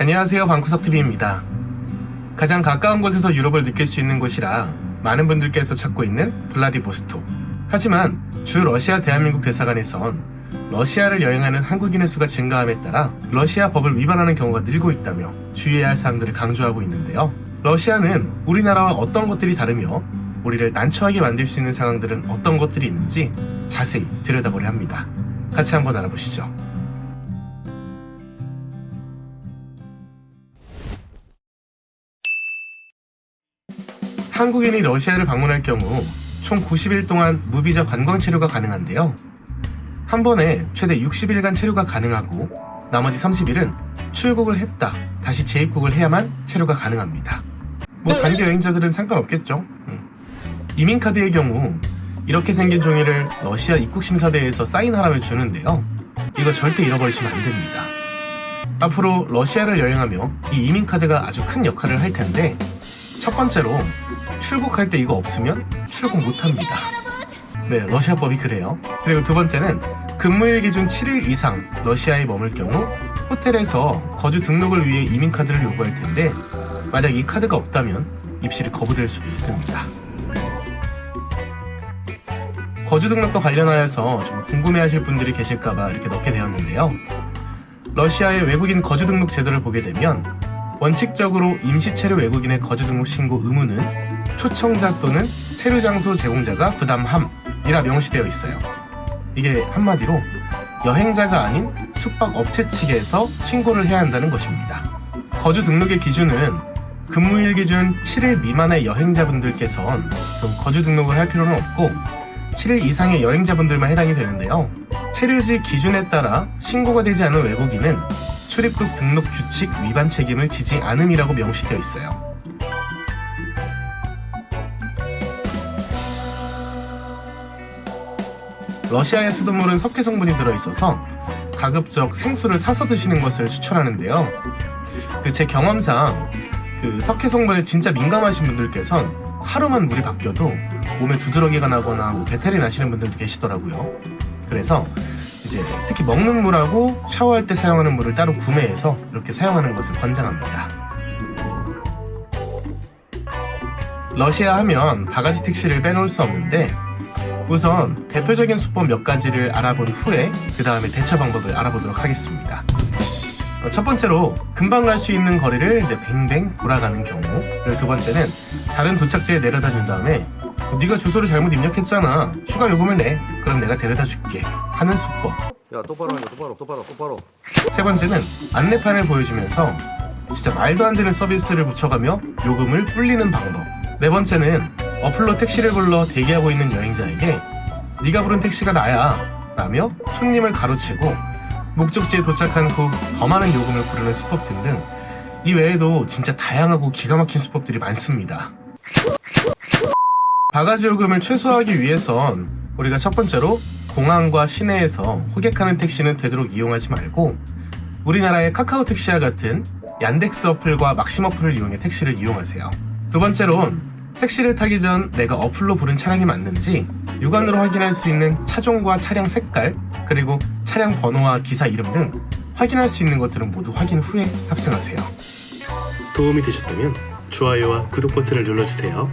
안녕하세요 방구석TV입니다. 가장 가까운 곳에서 유럽을 느낄 수 있는 곳이라 많은 분들께서 찾고 있는 블라디보스톡. 하지만 주 러시아 대한민국 대사관에선 러시아를 여행하는 한국인의 수가 증가함에 따라 러시아 법을 위반하는 경우가 늘고 있다며 주의해야 할 사항들을 강조하고 있는데요. 러시아는 우리나라와 어떤 것들이 다르며 우리를 난처하게 만들 수 있는 상황들은 어떤 것들이 있는지 자세히 들여다보려 합니다. 같이 한번 알아보시죠. 한국인이 러시아를 방문할 경우 총 90일 동안 무비자 관광 체류가 가능한데요. 한 번에 최대 60일간 체류가 가능하고 나머지 30일은 출국을 했다 다시 재입국을 해야만 체류가 가능합니다. 뭐 단기 여행자들은 상관없겠죠. 음. 이민카드의 경우 이렇게 생긴 종이를 러시아 입국심사대에서 사인하라며 주는데요. 이거 절대 잃어버리시면 안 됩니다. 앞으로 러시아를 여행하며 이 이민카드가 아주 큰 역할을 할 텐데 첫 번째로 출국할 때 이거 없으면 출국 못 합니다. 네, 러시아법이 그래요. 그리고 두 번째는 근무일 기준 7일 이상 러시아에 머물 경우 호텔에서 거주 등록을 위해 이민카드를 요구할 텐데 만약 이 카드가 없다면 입실이 거부될 수도 있습니다. 거주 등록과 관련하여서 좀 궁금해하실 분들이 계실까봐 이렇게 넣게 되었는데요. 러시아의 외국인 거주 등록 제도를 보게 되면 원칙적으로 임시 체류 외국인의 거주 등록 신고 의무는 초청자 또는 체류 장소 제공자가 부담함이라 명시되어 있어요. 이게 한마디로 여행자가 아닌 숙박 업체 측에서 신고를 해야 한다는 것입니다. 거주 등록의 기준은 근무일 기준 7일 미만의 여행자분들께선 좀 거주 등록을 할 필요는 없고 7일 이상의 여행자분들만 해당이 되는데요. 체류지 기준에 따라 신고가 되지 않은 외국인은 출입국 등록 규칙 위반 책임을 지지 않음이라고 명시되어 있어요. 러시아의 수돗물은 석회 성분이 들어있어서 가급적 생수를 사서 드시는 것을 추천하는데요. 그 제 경험상 그 석회 성분에 진짜 민감하신 분들께선 하루만 물이 바뀌어도 몸에 두드러기가 나거나 뭐 배탈이 나시는 분들도 계시더라고요. 그래서 이제 특히 먹는 물하고 샤워할 때 사용하는 물을 따로 구매해서 이렇게 사용하는 것을 권장합니다. 러시아 하면 바가지 택시를 빼놓을 수 없는데 우선 대표적인 수법 몇 가지를 알아본 후에 그 다음에 대처 방법을 알아보도록 하겠습니다. 어, 첫 번째로 금방 갈 수 있는 거리를 이제 뱅뱅 돌아가는 경우. 그리고 두 번째는 다른 도착지에 내려다 준 다음에 어, 네가 주소를 잘못 입력했잖아. 추가 요금을 내. 그럼 내가 데려다 줄게. 하는 수법. 야 똑바로 하니까 똑바로 똑바로 똑바로. 세 번째는 안내판을 보여주면서 진짜 말도 안 되는 서비스를 붙여가며 요금을 불리는 방법. 네 번째는 어플로 택시를 불러 대기하고 있는 여행자에게 네가 부른 택시가 나야 라며 손님을 가로채고 목적지에 도착한 후 더 많은 요금을 부르는 수법 등등 이 외에도 진짜 다양하고 기가 막힌 수법들이 많습니다. 바가지 요금을 최소화하기 위해선 우리가 첫 번째로 공항과 시내에서 호객하는 택시는 되도록 이용하지 말고 우리나라의 카카오 택시와 같은 얀덱스 어플과 막심 어플을 이용해 택시를 이용하세요. 두 번째론 택시를 타기 전 내가 어플로 부른 차량이 맞는지 육안으로 확인할 수 있는 차종과 차량 색깔 그리고 차량 번호와 기사 이름 등 확인할 수 있는 것들은 모두 확인 후에 탑승하세요. 도움이 되셨다면 좋아요와 구독 버튼을 눌러주세요.